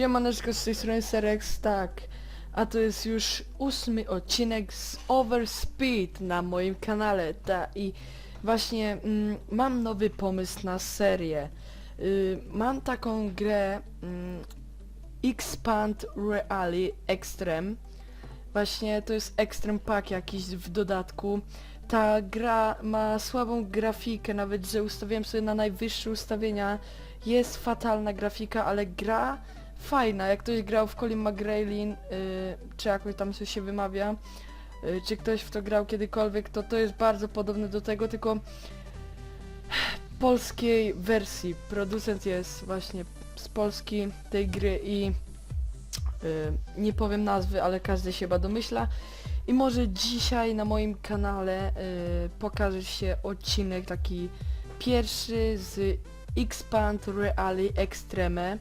Siemaneczko z tej strony Serex, tak. A to jest już ósmy odcinek z Overspeed na moim kanale, ta i właśnie mm, mam nowy pomysł na serię. Y, mam taką grę mm, Expand Reali Extreme. Właśnie to jest Extreme Pack jakiś w dodatku. Ta gra ma słabą grafikę, nawet że ustawiłem sobie na najwyższe ustawienia. Jest fatalna grafika, ale gra fajna. Jak ktoś grał w Colin McGraylin, yy, czy jakoś tam się wymawia, yy, czy ktoś w to grał kiedykolwiek, to to jest bardzo podobne do tego, tylko polskiej wersji. Producent jest właśnie z Polski tej gry i yy, nie powiem nazwy, ale każdy się chyba domyśla. I może dzisiaj na moim kanale yy, pokaże się odcinek taki pierwszy z Expand Reali Extreme.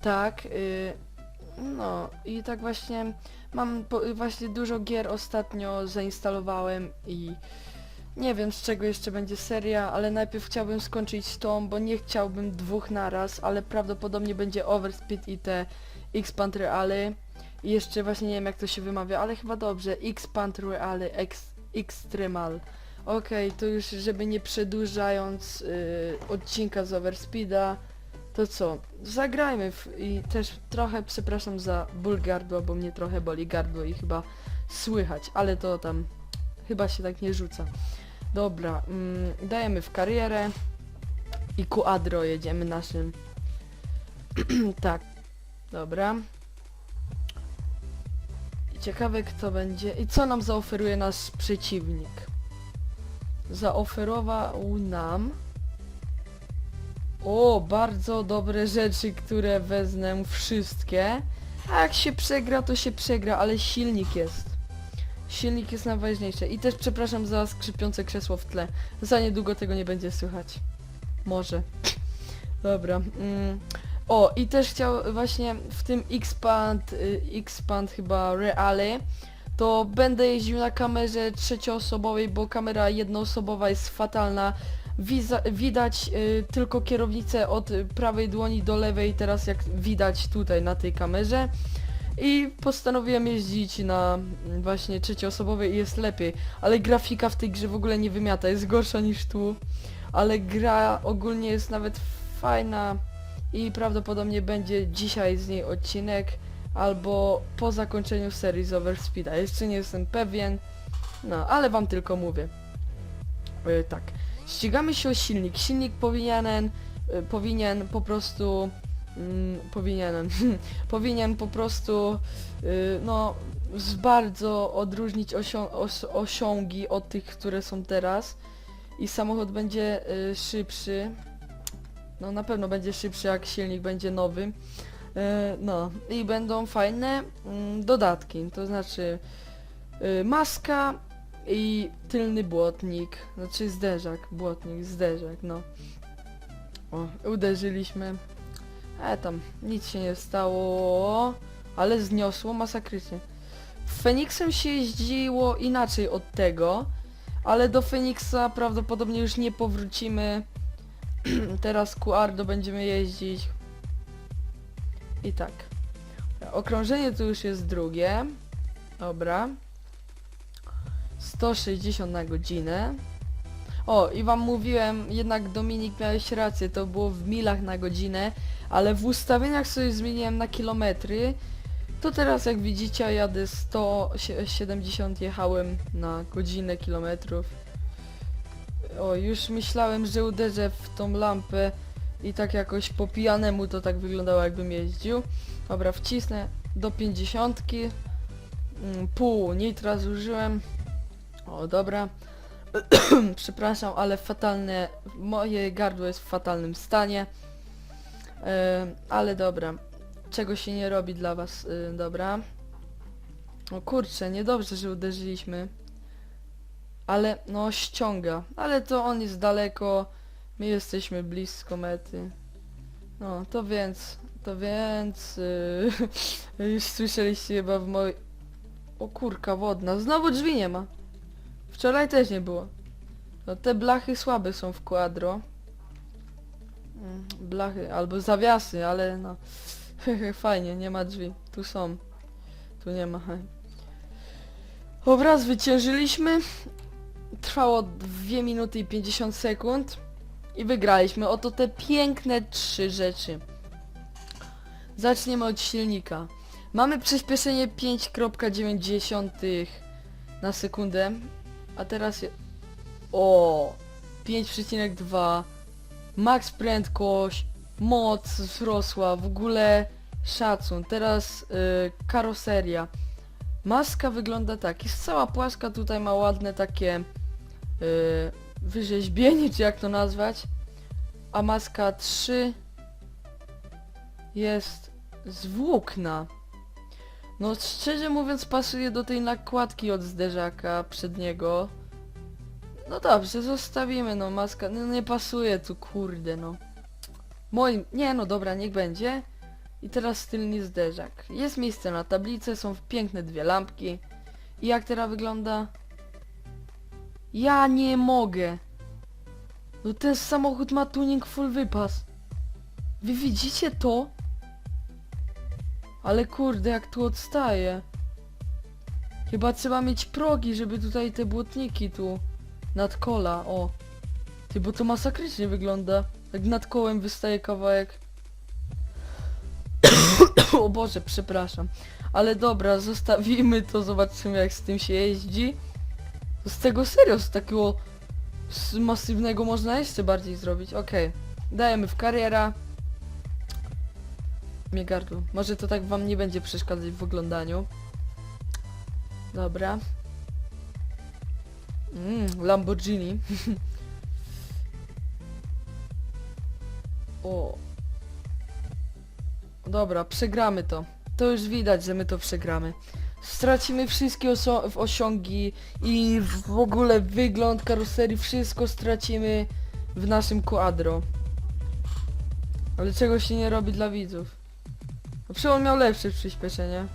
Tak, yy, no i tak właśnie mam po, właśnie dużo gier ostatnio zainstalowałem i nie wiem z czego jeszcze będzie seria, ale najpierw chciałbym skończyć tą, bo nie chciałbym dwóch naraz, ale prawdopodobnie będzie Overspeed i te Expand Reali. I jeszcze właśnie nie wiem jak to się wymawia, ale chyba dobrze. Expand Reali Ex Extremal. Okej, to już żeby nie przedłużając yy, odcinka z Overspeeda, to co? Zagrajmy w, i też trochę przepraszam za ból gardła, bo mnie trochę boli gardło i chyba słychać, ale to tam chyba się tak nie rzuca. Dobra, mm, dajemy w karierę i ku Adro jedziemy naszym. tak, dobra. Ciekawe kto będzie i co nam zaoferuje nasz przeciwnik. Zaoferował nam o, bardzo dobre rzeczy, które wezmę wszystkie. A jak się przegra, to się przegra, ale silnik jest. Silnik jest najważniejszy. I też przepraszam za skrzypiące krzesło w tle. Za niedługo tego nie będzie słychać. Może. Dobra. Mm. O, i też chciał właśnie w tym Xpand, y, Xpand chyba Reale, to będę jeździł na kamerze trzecioosobowej, bo kamera jednoosobowa jest fatalna. Widać y, tylko kierownicę od prawej dłoni do lewej, teraz jak widać tutaj na tej kamerze. I postanowiłem jeździć na mm, właśnie trzecioosobowej i jest lepiej. Ale grafika w tej grze w ogóle nie wymiata, jest gorsza niż tu. Ale gra ogólnie jest nawet fajna i prawdopodobnie będzie dzisiaj z niej odcinek albo po zakończeniu serii z Overspeeda. Jeszcze nie jestem pewien, no ale wam tylko mówię. Y, tak. Ścigamy się o silnik. Silnik powinien, y, powinien po prostu, mm, powinien, powinien po prostu, y, no, z bardzo odróżnić osią os osiągi od tych, które są teraz. I samochód będzie y, szybszy. No na pewno będzie szybszy jak silnik będzie nowy. No i będą fajne mm, dodatki, to znaczy maska, i tylny błotnik, znaczy zderzak, błotnik, zderzak, no. O, uderzyliśmy. E tam, nic się nie stało, ale zniosło masakrycznie. Feniksem się jeździło inaczej od tego, ale do Feniksa prawdopodobnie już nie powrócimy. Teraz ku Ardo będziemy jeździć. I tak. Okrążenie to już jest drugie. Dobra. 160 na godzinę. O, i wam mówiłem, jednak Dominik miałeś rację, to było w milach na godzinę, ale w ustawieniach sobie zmieniłem na kilometry. To teraz jak widzicie jadę 170 jechałem na godzinę kilometrów. O, już myślałem, że uderzę w tą lampę i tak jakoś po pijanemu to tak wyglądało jakbym jeździł. Dobra, wcisnę do 50. Mm, Pół nitra zużyłem. O, dobra. Przepraszam, ale fatalne... Moje gardło jest w fatalnym stanie. E, ale dobra. Czego się nie robi dla was, e, dobra. O kurczę, niedobrze, że uderzyliśmy. Ale, no, ściąga. Ale to on jest daleko. My jesteśmy blisko mety. No, to więc... To więc... e, już słyszeliście chyba w mojej... O kurka wodna. Znowu drzwi nie ma. Wczoraj też nie było. No te blachy słabe są w quadro. Mm, Blachy, albo zawiasy, ale no... Fajnie, nie ma drzwi. Tu są. Tu nie ma. hej. Dobra, zwyciężyliśmy. Trwało 2 minuty i 50 sekund. I wygraliśmy. Oto te piękne trzy rzeczy. Zaczniemy od silnika. Mamy przyspieszenie 5.9 na sekundę. A teraz... Je... O! 5,2 Max prędkość, moc wzrosła, w ogóle szacun. Teraz y, karoseria. Maska wygląda tak, jest cała płaska, tutaj ma ładne takie y, wyrzeźbienie, czy jak to nazwać. A maska 3 jest z włókna. No szczerze mówiąc pasuje do tej nakładki od zderzaka przedniego. No dobrze, zostawimy no maska. No nie pasuje tu kurde no. Moim. Nie no dobra, niech będzie. I teraz tylny zderzak. Jest miejsce na tablicę, są piękne dwie lampki. I jak teraz wygląda? Ja nie mogę. No ten samochód ma tuning full wypas. Wy widzicie to? Ale kurde, jak tu odstaje. Chyba trzeba mieć progi, żeby tutaj te błotniki tu nad kola, o. Ty, bo to masakrycznie wygląda. Jak nad kołem wystaje kawałek. o Boże, przepraszam. Ale dobra, zostawimy to, zobaczymy jak z tym się jeździ. Z tego serio, z takiego z masywnego można jeszcze bardziej zrobić. Okej. Dajemy w kariera. Mnie gardło. Może to tak wam nie będzie przeszkadzać w oglądaniu. Dobra. Mm, Lamborghini. o. Dobra, przegramy to. To już widać, że my to przegramy. Stracimy wszystkie osiągi i w ogóle wygląd karoserii, wszystko stracimy w naszym quadro. Ale czego się nie robi dla widzów? Przecież on miał lepsze przyspieszenie.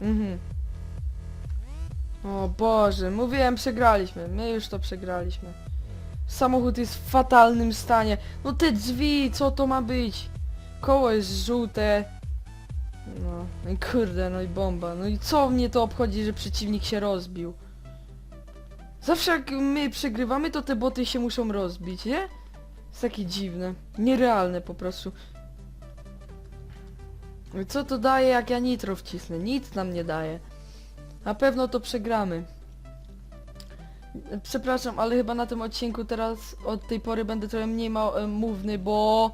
Mhm. O Boże, mówiłem przegraliśmy. My już to przegraliśmy. Samochód jest w fatalnym stanie. No te drzwi, co to ma być? Koło jest żółte. No, no i kurde, no i bomba. No i co mnie to obchodzi, że przeciwnik się rozbił? Zawsze jak my przegrywamy, to te boty się muszą rozbić, nie? Jest takie dziwne. Nierealne po prostu. Co to daje, jak ja nitro wcisnę? Nic nam nie daje. Na pewno to przegramy. Przepraszam, ale chyba na tym odcinku teraz od tej pory będę trochę mniej ma- e, mówny, bo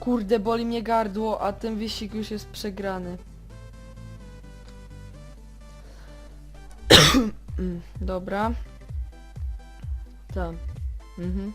kurde boli mnie gardło, a ten wyścig już jest przegrany. Dobra. Tak. Mhm.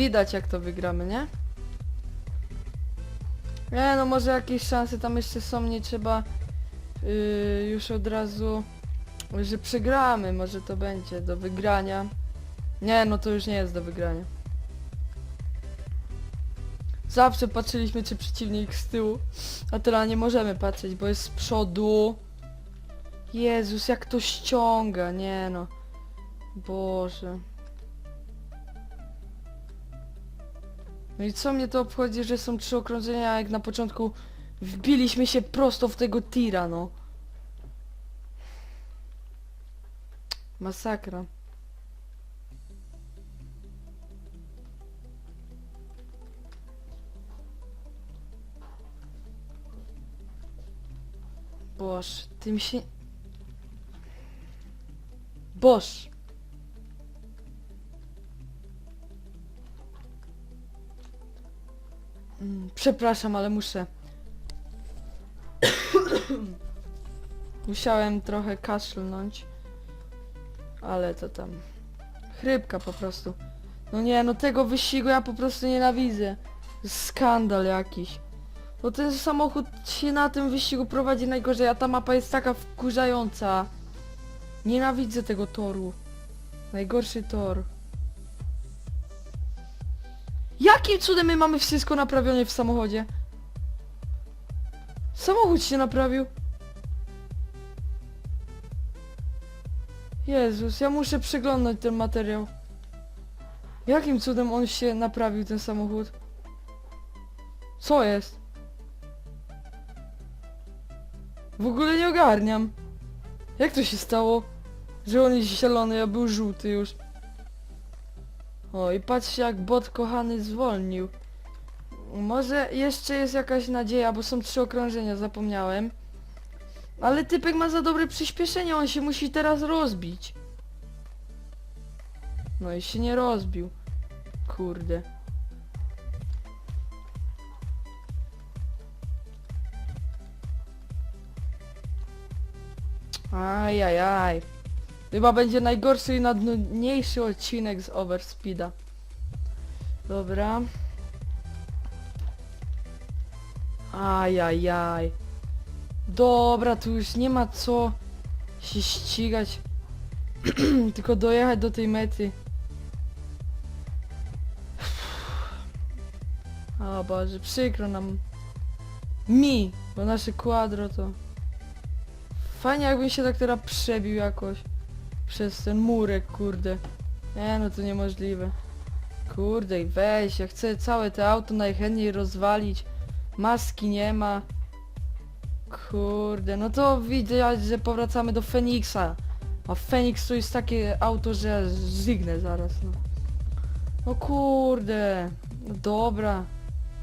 Widać jak to wygramy, nie? Nie no może jakieś szanse tam jeszcze są, nie trzeba yy, już od razu, że przegramy, może to będzie do wygrania. Nie no to już nie jest do wygrania. Zawsze patrzyliśmy czy przeciwnik z tyłu, a teraz nie możemy patrzeć, bo jest z przodu. Jezus jak to ściąga, nie no. Boże. No i co mnie to obchodzi, że są trzy okrążenia, jak na początku wbiliśmy się prosto w tego tira, no. Masakra. Boż, tym się... Boż. Przepraszam, ale muszę. Musiałem trochę kaszlnąć. Ale to tam. Chrypka po prostu. No nie, no tego wyścigu ja po prostu nienawidzę. Skandal jakiś. Bo ten samochód się na tym wyścigu prowadzi najgorzej, a ta mapa jest taka wkurzająca. Nienawidzę tego toru. Najgorszy tor. Jakim cudem my mamy wszystko naprawione w samochodzie? Samochód się naprawił. Jezus, ja muszę przeglądać ten materiał. Jakim cudem on się naprawił, ten samochód? Co jest? W ogóle nie ogarniam. Jak to się stało? Że on jest zielony, a był żółty już. O i patrzcie jak bot kochany zwolnił. Może jeszcze jest jakaś nadzieja, bo są trzy okrążenia, zapomniałem. Ale typek ma za dobre przyspieszenie, on się musi teraz rozbić. No i się nie rozbił. Kurde. Ajajaj. Chyba będzie najgorszy i najnudniejszy odcinek z Overspeeda. Dobra. Ajajaj. Dobra, tu już nie ma co się ścigać. Tylko dojechać do tej mety. O Boże, przykro nam. Mi, bo nasze kwadro to... Fajnie jakbym się tak teraz przebił jakoś. Przez ten murek, kurde. Nie no, to niemożliwe. Kurde, weź, ja chcę całe te auto najchętniej rozwalić. Maski nie ma. Kurde, no to widzę, że powracamy do Feniksa. A Feniks to jest takie auto, że żygnę zaraz, no. No kurde. No dobra.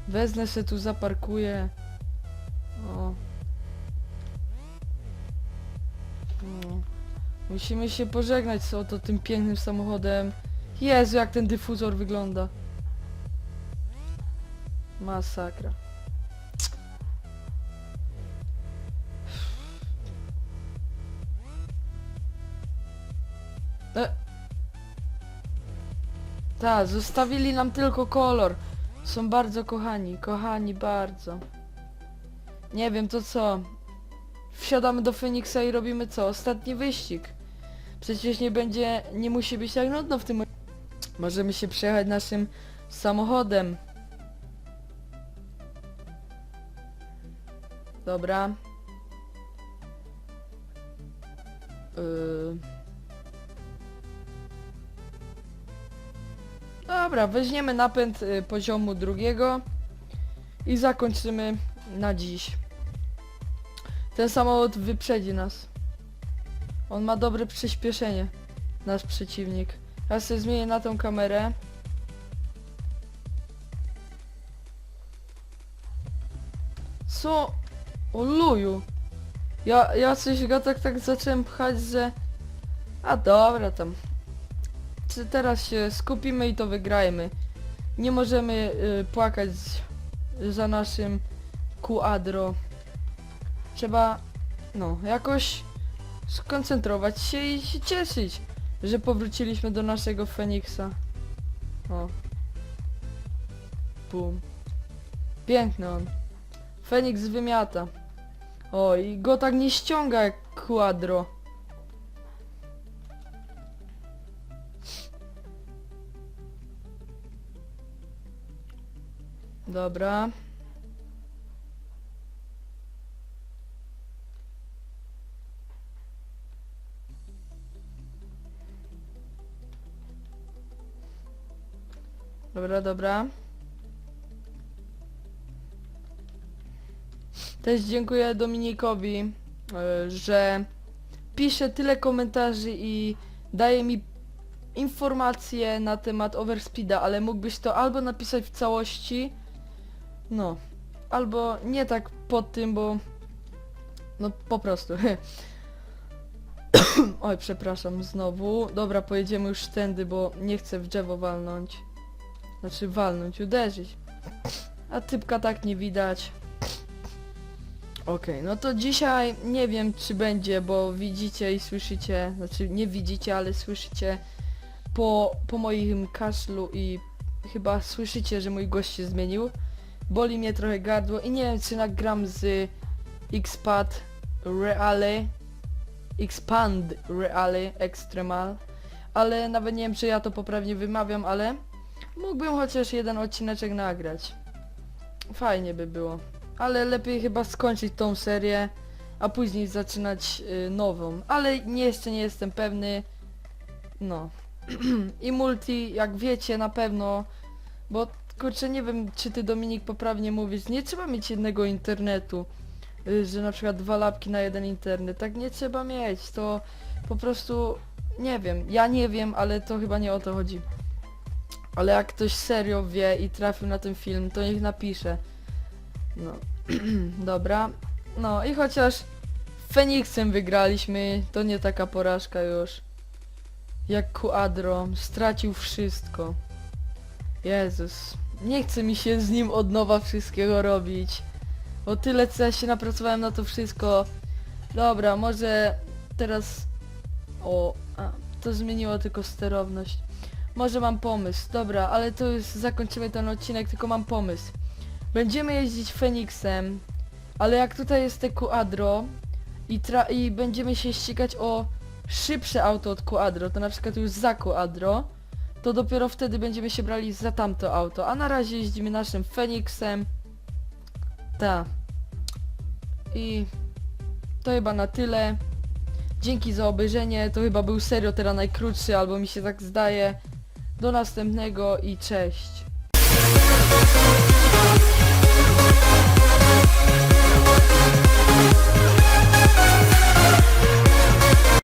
Wezmę się tu, zaparkuję. O. No. Musimy się pożegnać z oto tym pięknym samochodem. Jezu, jak ten dyfuzor wygląda. Masakra. E. Tak, zostawili nam tylko kolor. Są bardzo kochani, kochani bardzo. Nie wiem, to co? Wsiadamy do Feniksa i robimy co? Ostatni wyścig. Przecież nie będzie, nie musi być tak nudno w tym... Możemy się przejechać naszym samochodem. Dobra. Yy. Dobra, weźmiemy napęd y, poziomu drugiego i zakończymy na dziś. Ten samochód wyprzedzi nas. On ma dobre przyspieszenie, nasz przeciwnik. Ja sobie zmienię na tą kamerę. Co? O luju. Ja, ja coś go tak, tak zacząłem pchać, że... A dobra tam. Teraz się skupimy i to wygrajmy. Nie możemy y, płakać za naszym Quadro. Trzeba, no, jakoś skoncentrować się i się cieszyć, że powróciliśmy do naszego Feniksa. O. Bum. Piękny on. Feniks wymiata. O, i go tak nie ściąga jak Quadro. Dobra. Dobra, dobra. Też dziękuję Dominikowi, e, że pisze tyle komentarzy i daje mi informacje na temat Overspeeda, ale mógłbyś to albo napisać w całości, no, albo nie tak pod tym, bo no po prostu. Oj, przepraszam znowu. Dobra, pojedziemy już tędy, bo nie chcę w drzewo walnąć. Znaczy walnąć, uderzyć. A typka tak nie widać. Okej, no to dzisiaj nie wiem czy będzie, bo widzicie i słyszycie, znaczy nie widzicie, ale słyszycie po, po moim kaszlu i chyba słyszycie, że mój gość się zmienił. boli mnie trochę gardło i nie wiem czy nagram z Xpad Reale Expand Reale Extremal ale nawet nie wiem czy ja to poprawnie wymawiam, ale mógłbym chociaż jeden odcineczek nagrać. Fajnie by było. Ale lepiej chyba skończyć tą serię, a później zaczynać y, nową. Ale nie, jeszcze nie jestem pewny. No. I multi, jak wiecie, na pewno, bo kurczę, nie wiem, czy ty Dominik poprawnie mówisz, nie trzeba mieć jednego internetu, y, że na przykład dwa lapki na jeden internet, tak nie trzeba mieć, to po prostu, nie wiem, ja nie wiem, ale to chyba nie o to chodzi. Ale jak ktoś serio wie i trafił na ten film, to niech napisze. No, dobra. No i chociaż Feniksem wygraliśmy, to nie taka porażka już. Jak Quadro, stracił wszystko. Jezus, nie chce mi się z nim od nowa wszystkiego robić. Bo tyle co ja się napracowałem na to wszystko. Dobra, może teraz... O, a, to zmieniło tylko sterowność. Może mam pomysł, dobra, ale to już zakończymy ten odcinek, tylko mam pomysł. Będziemy jeździć Feniksem, ale jak tutaj jest te Quadro i, i będziemy się ścigać o szybsze auto od Quadro, to na przykład już za Quadro, to dopiero wtedy będziemy się brali za tamto auto, a na razie jeździmy naszym Feniksem. Ta. I to chyba na tyle. Dzięki za obejrzenie, to chyba był serio teraz najkrótszy, albo mi się tak zdaje. Do następnego i cześć.